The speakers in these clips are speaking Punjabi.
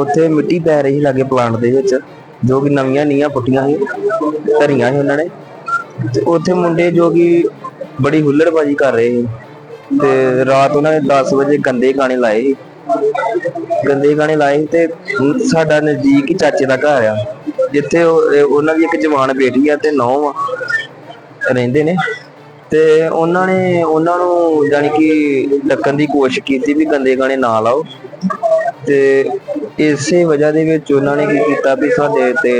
ਉੱਥੇ ਮਿੱਟੀ ਪੈ ਰਹੀ ਸੀ ਲਾਗੇ ਪਲਾਂਟ ਦੇ ਵਿੱਚ, ਜੋ ਕਿ ਨਵੀਆਂ ਨੀਆਂ ਪੁੱਟੀਆਂ ਸੀ, ਧਰੀਆਂ ਸੀ ਉਹਨਾਂ ਨੇ। ਤੇ ਉੱਥੇ ਮੁੰਡੇ ਜੋ ਕਿ ਬੜੀ ਹੁੱਲੜਬਾਜੀ ਕਰ ਰਹੇ ਸੀ। ਤੇ ਰਾਤ ਉਹਨਾਂ ਨੇ 10 ਵਜੇ ਗੰਦੇ ਗਾਣੇ ਲਾਏ ਸੀ। ਗੰਦੇ ਗਾਣੇ ਲਾਏ ਸੀ ਤੇ ਸਾਡਾ ਨਜ਼ਦੀਕ ਹੀ ਚਾਚੇ ਦਾ ਘਰ ਆ, ਜਿੱਥੇ ਉਹਨਾਂ ਦੀ ਇੱਕ ਜਵਾਨ ਬੇਟੀ ਆ ਤੇ ਨੌ ਰਹਿੰਦੇ ਨੇ। ਤੇ ਉਹਨਾਂ ਨੇ, ਉਹਨਾਂ ਨੂੰ ਜਾਨੀ ਕਿ ਡੱਕਣ ਦੀ ਕੋਸ਼ਿਸ਼ ਕੀਤੀ ਵੀ ਗੰਦੇ ਗਾਣੇ ਨਾ ਲਾਓ। ਤੇ ਇਸੇ ਵਜ੍ਹਾ ਦੇ ਵਿੱਚ ਉਹਨਾਂ ਨੇ ਕੀ ਕੀਤਾ ਵੀ ਸਾਡੇ ਤੇ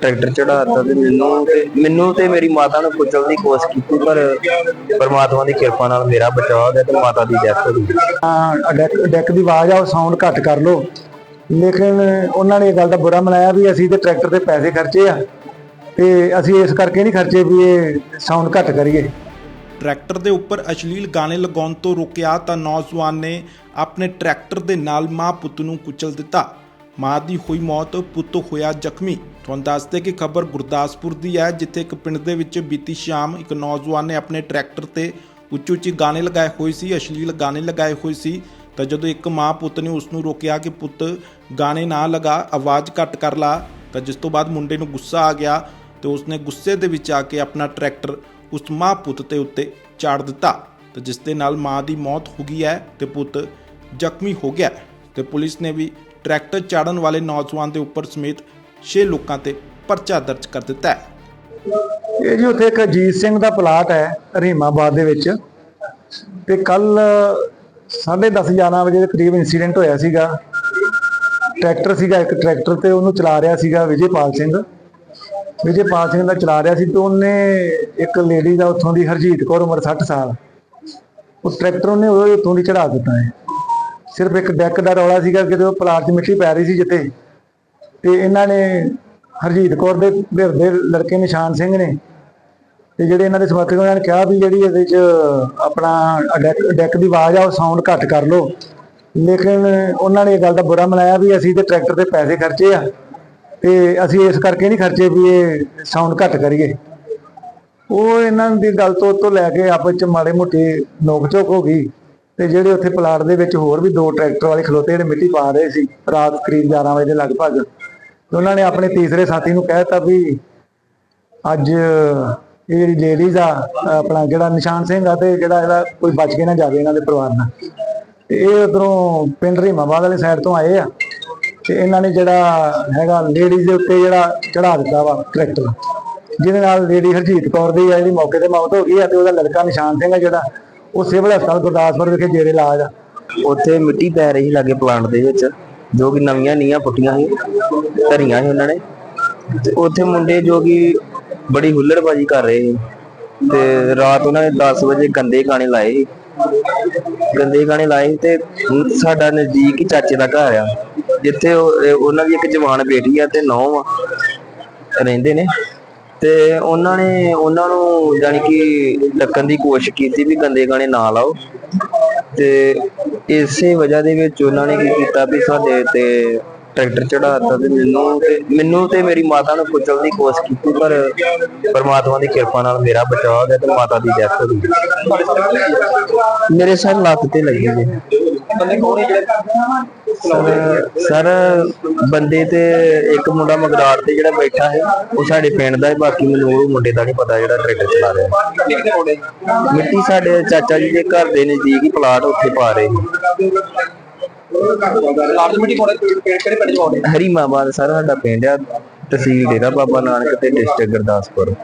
ਟਰੈਕਟਰ ਚੜਾਤਾ ਤੇ ਮੈਨੂੰ ਤੇ ਮੈਨੂੰ ਤੇ ਮੇਰੀ ਮਾਤਾ ਨੂੰ ਕੁਚਲਣ ਦੀ ਕੋਸ਼ਿਸ਼ ਕੀਤੀ, ਪਰ ਪਰਮਾਤਮਾ ਦੀ ਕਿਰਪਾ ਨਾਲ ਮੇਰਾ ਬਚਾਅ ਹੋ ਗਿਆ ਤੇ ਮਾਤਾ ਦੀ ਡੈਥ ਹੋ ਗਈ। ਹਾਂ, ਡੈਕ ਡੈਕ ਦੀ ਆਵਾਜ਼ ਆ, ਉਹ ਸਾਊਂਡ ਘੱਟ ਕਰ ਲਓ। ਲੇਕਿਨ ਉਹਨਾਂ ਨੇ ਇਹ ਗੱਲ ਦਾ ਬੁਰਾ ਮਨਾਇਆ ਵੀ ਅਸੀਂ ਤੇ ਟਰੈਕਟਰ ਤੇ ਪੈਸੇ ਖਰਚੇ ਆ ਤੇ ਅਸੀਂ ਇਸ ਕਰਕੇ ਨਹੀਂ ਖਰਚੇ ਵੀ ਇਹ ਸਾਊਂਡ ਘੱਟ ਕਰੀਏ। ਟਰੈਕਟਰ ਦੇ ਉੱਪਰ ਅਸ਼ਲੀਲ ਗਾਣੇ ਲਗਾਉਣ ਤੋਂ ਰੋਕਿਆ ਤਾਂ ਨੌਜਵਾਨ ਨੇ ਆਪਣੇ ਟਰੈਕਟਰ ਦੇ ਨਾਲ ਮਾਂ ਪੁੱਤ ਨੂੰ ਕੁਚਲ ਦਿੱਤਾ। ਮਾਂ ਦੀ ਹੋਈ ਮੌਤ ਪੁੱਤ ਹੋਇਆ ਜ਼ਖਮੀ। ਤੁਹਾਨੂੰ ਦੱਸਦੇ ਕਿ ਖਬਰ ਗੁਰਦਾਸਪੁਰ ਦੀ ਹੈ, ਜਿੱਥੇ ਇੱਕ ਪਿੰਡ ਦੇ ਵਿੱਚ ਬੀਤੀ ਸ਼ਾਮ ਇੱਕ ਨੌਜਵਾਨ ਨੇ ਆਪਣੇ ਟਰੈਕਟਰ ਤੇ ਉੱਚੀ ਉੱਚੀ ਗਾਣੇ ਲਗਾਏ ਹੋਏ ਸੀ, ਅਸ਼ਲੀਲ ਗਾਣੇ ਲਗਾਏ ਹੋਏ ਸੀ। ਤਾਂ ਜਦੋਂ ਇੱਕ ਮਾਂ ਪੁੱਤ ਨੇ ਉਸ ਨੂੰ ਰੋਕਿਆ ਕਿ ਪੁੱਤ ਗਾਣੇ ਨਾ ਲਗਾ, ਆਵਾਜ਼ ਘੱਟ ਕਰ ਲਾ, ਤਾਂ ਜਿਸ ਤੋਂ ਬਾਅਦ ਮੁੰਡੇ ਨੂੰ ਗੁੱਸਾ ਆ ਗਿਆ ਤੇ ਉਸਨੇ ਗੁੱਸੇ ਦੇ ਵਿੱਚ ਆ ਕੇ ਆਪਣਾ ਟਰੈਕਟਰ ਉਸ ਮਾਂ ਪੁੱਤ ਤੇ ਉੱਤੇ ਚਾੜ ਦਿੱਤਾ ਤੇ ਜਿਸ ਦੇ ਨਾਲ ਮਾਂ ਦੀ ਮੌਤ ਹੋ ਗਈ ਹੈ ਤੇ ਪੁੱਤ ਜ਼ਖਮੀ ਹੋ ਗਿਆ ਤੇ ਪੁਲਿਸ ਨੇ ਵੀ ਟਰੈਕਟਰ ਚਾੜਨ ਵਾਲੇ ਨੌਜਵਾਨ ਦੇ ਉੱਪਰ ਸਮੇਤ 6 ਲੋਕਾਂ ਤੇ ਪਰਚਾ ਦਰਜ ਕਰ ਦਿੱਤਾ ਹੈ। ਇਹ ਜੀ ਉੱਥੇ ਇੱਕ ਅਜੀਤ ਸਿੰਘ ਦਾ ਪਲਾਟ ਹੈ ਰਹੀਮਾਬਾਦ ਦੇ ਵਿੱਚ ਤੇ ਕੱਲ 10:30 11 ਵਜੇ ਦੇ ਕਰੀਬ ਇਨਸੀਡੈਂਟ ਹੋਇਆ ਸੀਗਾ। ਟਰੈਕਟਰ ਸੀਗਾ, ਇੱਕ ਟਰੈਕਟਰ ਤੇ ਉਹਨੂੰ ਚਲਾ ਰਿਹਾ ਸੀਗਾ ਵਿਜੇਪਾਲ ਸਿੰਘ। ਵਿਜੇਪਾਲ ਸਿੰਘ ਦਾ ਚਲਾ ਰਿਹਾ ਸੀ ਤੇ ਉਹਨੇ ਇੱਕ ਲੇਡੀ ਦਾ ਉੱਥੋਂ ਦੀ ਹਰਜੀਤ ਕੌਰ ਉਮਰ 60 ਸਾਲ। ਉਹ ਟਰੈਕਟਰ ਉਹਨੇ ਉਹਦੇ ਉੱਥੋਂ ਦੀ ਚੜਾ ਦਿੱਤਾ ਹੈ। ਸਿਰਫ ਇੱਕ ਡੈਕ ਦਾ ਰੌਲਾ ਸੀਗਾ ਕਿਤੇ ਉਹ ਪਲਾਟ 'ਚ ਮਿੱਟੀ ਪੈ ਰਹੀ ਸੀ ਜਿੱਥੇ, ਤੇ ਇਹਨਾਂ ਨੇ ਹਰਜੀਤ ਕੌਰ ਦੇ ਘਰ ਦੇ ਲੜਕੇ ਨਿਸ਼ਾਨ ਸਿੰਘ ਨੇ, ਤੇ ਜਿਹੜੇ ਇਹਨਾਂ ਦੇ ਸਮਰਥਕ ਉਹਨਾਂ ਨੇ ਕਿਹਾ ਵੀ ਜਿਹੜੀ ਇਹਦੇ 'ਚ ਆਪਣਾ ਡੈਕ ਡੈਕ ਦੀ ਆਵਾਜ਼ ਆ, ਉਹ ਸਾਊਂਡ ਘੱਟ ਕਰ ਲਓ। ਲੇਕਿਨ ਉਹਨਾਂ ਨੇ ਇਹ ਗੱਲ ਦਾ ਬੁਰਾ ਮਨਾਇਆ ਵੀ ਅਸੀਂ ਤੇ ਟਰੈਕਟਰ ਤੇ ਪੈਸੇ ਖਰਚੇ ਆ। ਤੇ ਅਸੀਂ ਇਸ ਕਰਕੇ ਨਹੀਂ ਖਰਚੇ ਵੀ ਇਹ ਸਾਊਂਡ ਘੱਟ ਕਰੀਏ। ਉਹ ਇਹਨਾਂ ਦੀ ਗੱਲ ਤੋਂ ਤੋਂ ਲੈ ਕੇ ਆਪਸ ਚ ਮਾੜੇ ਮੋਟੇ ਨੋਕ ਝੋਕ ਹੋ ਗਈ ਤੇ ਜਿਹੜੇ ਉੱਥੇ ਪਲਾਟ ਦੇ ਵਿੱਚ ਹੋਰ ਵੀ ਦੋ ਟਰੈਕਟਰ ਵਾਲੇ ਖਲੋਤੇ ਜਿਹੜੇ ਮਿੱਟੀ ਪਾ ਰਹੇ ਸੀ ਰਾਤ ਕਰੀਬ 11 ਵਜੇ ਦੇ ਲਗਭਗ, ਤੇ ਉਹਨਾਂ ਨੇ ਆਪਣੇ ਤੀਸਰੇ ਸਾਥੀ ਨੂੰ ਕਹਿ ਦਿੱਤਾ ਵੀ ਅੱਜ ਇਹ ਜਿਹੜੀ ਲੇਡੀਜ਼ ਆ, ਆਪਣਾ ਜਿਹੜਾ ਨਿਸ਼ਾਨ ਸਿੰਘ ਆ ਤੇ ਜਿਹੜਾ ਇਹਦਾ ਕੋਈ ਬਚ ਕੇ ਨਾ ਜਾਵੇ ਇਹਨਾਂ ਦੇ ਪਰਿਵਾਰ ਨਾਲ। ਤੇ ਇਹ ਉਧਰੋਂ ਪਿੰਡ ਰੀਮਾਬਾਦ ਵਾਲੀ ਸਾਈਡ ਤੋਂ ਆਏ ਆ। ਤੇ ਇਹਨਾਂ ਨੇ ਜਿਹੜਾ ਹੈਗਾ ਲੇਡੀਜ਼ ਦੇ ਉੱਤੇ ਜਿਹੜਾ ਚੜਾ ਦਿੱਤਾ ਵਾ ਟਰੈਕਟਰ ਜਿਹਦੇ ਨਾਲ ਲੇਡੀ ਹਰਜੀਤ ਕੌਰ ਦੀ ਆ ਜਿਹੜੀ ਮੌਕੇ ਤੇ ਮੌਤ ਹੋ ਗਈ ਆ ਤੇ ਉਹਦਾ ਲੜਕਾ ਨਿਸ਼ਾਨ ਸਿੰਘ ਆ ਜਿਹੜਾ, ਉਹ ਸਿਵਲ ਹਸਪਤਾਲ ਗੁਰਦਾਸਪੁਰ ਵਿਖੇ ਜੇਰੇ ਇਲਾਜ ਆ। ਉੱਥੇ ਮਿੱਟੀ ਪੈ ਰਹੀ ਸੀ ਪਲਾਂਟ ਦੇ ਵਿੱਚ, ਜੋ ਕਿ ਨਵੀਆਂ ਨੀਆਂ ਪੁੱਟੀਆਂ ਸੀ, ਧਰੀਆਂ ਸੀ ਉਹਨਾਂ ਨੇ। ਤੇ ਉੱਥੇ ਮੁੰਡੇ ਜੋ ਕਿ ਬੜੀ ਹੁੱਲੜਬਾਜੀ ਕਰ ਰਹੇ ਸੀ। ਤੇ ਰਾਤ ਉਹਨਾਂ ਨੇ 10 ਵਜੇ ਗੰਦੇ ਗਾਣੇ ਲਾਏ ਗੰਦੇ ਗਾਣੇ ਲਾਏ ਤੇ ਸਾਡਾ ਨਜ਼ਦੀਕ ਹੀ ਚਾਚੇ ਦਾ ਘਰ ਆ। ਜਿੱਥੇ ਉਹਨਾਂ ਦੀ ਇੱਕ ਜਵਾਨ ਬੇਟੀ ਆ ਤੇ ਨੌ ਆ, ਰਹਿੰਦੇ ਨੇ। ਤੇ ਉਹਨਾਂ ਨੇ, ਉਹਨਾਂ ਨੂੰ ਜਾਨੀ ਕਿ ਡੱਕਣ ਦੀ ਕੋਸ਼ਿਸ਼ ਕੀਤੀ ਵੀ ਗੰਦੇ ਗਾਣੇ ਨਾ ਲਾਓ। ਤੇ ਇਸੇ ਵਜ੍ਹਾ ਦੇ ਵਿੱਚ ਉਹਨਾਂ ਨੇ ਕੀ ਕੀਤਾ ਵੀ ਸਾਡੇ ਤੇ ਟਰੈਕਟਰ ਚੜਾਤਾ ਤੇ ਮੈਨੂੰ ਤੇ ਮੈਨੂੰ ਤੇ ਮੇਰੀ ਮਾਤਾ ਨੂੰ ਕੁਚਲਣ ਦੀ ਕੋਸ਼ਿਸ਼ ਕੀਤੀ, ਪਰ ਪਰਮਾਤਮਾ ਦੀ ਕਿਰਪਾ ਨਾਲ ਮੇਰਾ ਬਚਾਅ ਹੋ ਗਿਆ ਤੇ ਮਾਤਾ ਦੀ ਡੈਥ ਹੋ ਗਈ। ਮੇਰੇ ਸਰ ਲੱਤ ਤੇ ਲੱਗੀ ਜੀ। ਬੰਦੇ ਕੌਣ ਹੈ ਜਿਹੜੇ ਸਰ ਬੰਦੇ ਤੇ ਇੱਕ ਮੁੰਡਾ ਮਗਰਾੜ ਤੇ ਜਿਹੜਾ ਬੈਠਾ ਹੈ ਉਹ ਸਾਡੇ ਪਿੰਡ ਦਾ ਹੈ ਬਾਕੀ ਮੈਨੂੰ ਉਹ ਮੁੰਡੇ ਦਾ ਨਹੀਂ ਪਤਾ ਜਿਹੜਾ ਟਰੈਕਟਰ ਚਲਾ ਰਿਹਾ। ਮਿੱਟੀ ਸਾਡੇ ਚਾਚਾ ਜੀ ਦੇ ਘਰ ਦੇ ਨਜ਼ਦੀਕ ਹੀ ਪਲਾਟ ਉੱਥੇ ਪਾ ਰਹੇ ਨੇ। ਲਾਰਜ ਮਿੱਟੀ ਕੋਲੇ ਕਿਹੜੇ ਕਿਹੜੇ ਪਿੰਡ ਚ ਪਾਉਂਦੇ ਹਰੀਮਾਬਾਦ ਸਰ ਸਾਡਾ ਪਿੰਡ ਆ ਤਹਿਸੀਲ ਡੇਰਾ ਬਾਬਾ ਨਾਨਕ ਤੇ ਡਿਸਟ੍ਰਿਕਟ ਗੁਰਦਾਸਪੁਰ।